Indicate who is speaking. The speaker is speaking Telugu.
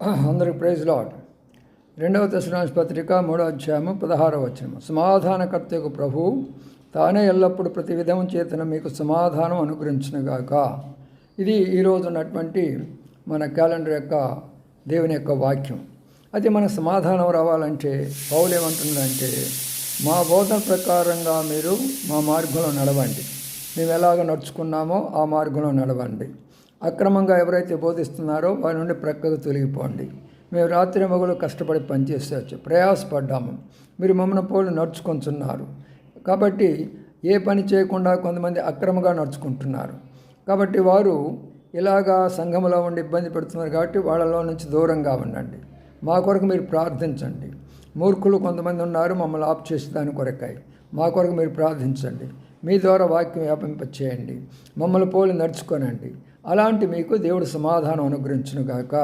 Speaker 1: అందరికి ప్రైజ్ లాడ్. రెండవ దశరాంశ పత్రిక మూడో అధ్యాయము పదహారవ వచనము. సమాధానకర్తకు ప్రభు తానే ఎల్లప్పుడూ ప్రతి విధము చేతన మీకు సమాధానం అనుగ్రహించినగాక ఇది ఈరోజు ఉన్నటువంటి మన క్యాలెండర్ యొక్క దేవుని యొక్క వాక్యం. అది మన సమాధానం రావాలంటే పౌలు ఏమంటుందంటే మా బోధన ప్రకారంగా మీరు మా మార్గంలో నడవండి. మేము ఎలాగ నడుచుకున్నామో ఆ మార్గంలో నడవండి. అక్రమంగా ఎవరైతే బోధిస్తున్నారో వారి నుండి ప్రక్కకు తొలగిపోండి. మేము రాత్రి మగలు కష్టపడి పనిచేసేవచ్చు ప్రయాసపడ్డాము. మీరు మమ్మల్ని పోలు నడుచుకుంటున్నారు. కాబట్టి ఏ పని చేయకుండా కొంతమంది అక్రమంగా నడుచుకుంటున్నారు. కాబట్టి వారు ఇలాగా సంఘంలో ఉండి ఇబ్బంది పెడుతున్నారు కాబట్టి వాళ్ళలో నుంచి దూరంగా ఉండండి. మా కొరకు మీరు ప్రార్థించండి. మూర్ఖులు కొంతమంది ఉన్నారు మమ్మల్ని ఆప్ చేసి దాని కొరకాయి మా కొరకు మీరు ప్రార్థించండి. మీ ద్వారా వాక్యం వ్యాపింప చేయండి మమ్మల్ని పోలి నడుచుకోనండి. అలాంటి మీకు దేవుడు సమాధానం అనుగ్రహించునుగాక.